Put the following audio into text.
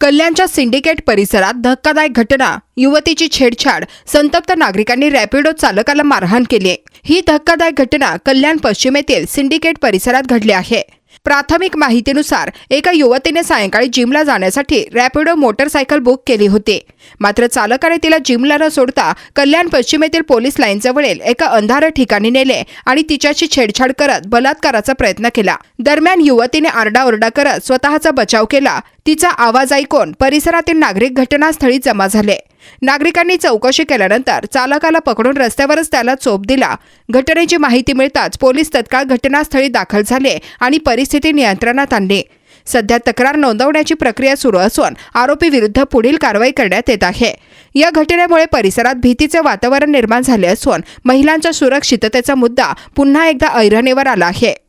कल्याणच्या सिंडिकेट परिसरात धक्कादायक घटना. युवतीची छेडछाड. संतप्त नागरिकांनी रॅपिडो चालकाला मारहाण केली ही धक्कादायक घटना कल्याण पश्चिमेतील सिंडिकेट परिसरात घडली आहे. प्राथमिक माहितीनुसार एका युवतीने सायंकाळी जिमला जाण्यासाठी रॅपिडो मोटरसायकल बुक केली होती. मात्र चालकाने तिला जिमला न सोडता कल्याण पश्चिमेतील पोलीस लाईनजवळील एका अंधार ठिकाणी नेले आणि तिच्याशी छेडछाड करत बलात्काराचा प्रयत्न केला. दरम्यान युवतीने आरडाओरडा करत स्वतःचा बचाव केला. तिचा आवाज ऐकून परिसरातील नागरिक घटनास्थळी जमा झाले. नागरिकांनी चौकशी केल्यानंतर चालकाला पकडून रस्त्यावरच त्याला चोप दिला. घटनेची माहिती मिळताच पोलीस तत्काळ घटनास्थळी दाखल झाले आणि परिस्थिती नियंत्रणात आणली. सध्या तक्रार नोंदवण्याची प्रक्रिया सुरू असून आरोपी विरुद्ध पुढील कारवाई करण्यात येत आहे. या घटनेमुळे परिसरात भीतीचे वातावरण निर्माण झाले असून महिलांच्या सुरक्षिततेचा मुद्दा पुन्हा एकदा ऐरणीवर आला आहे.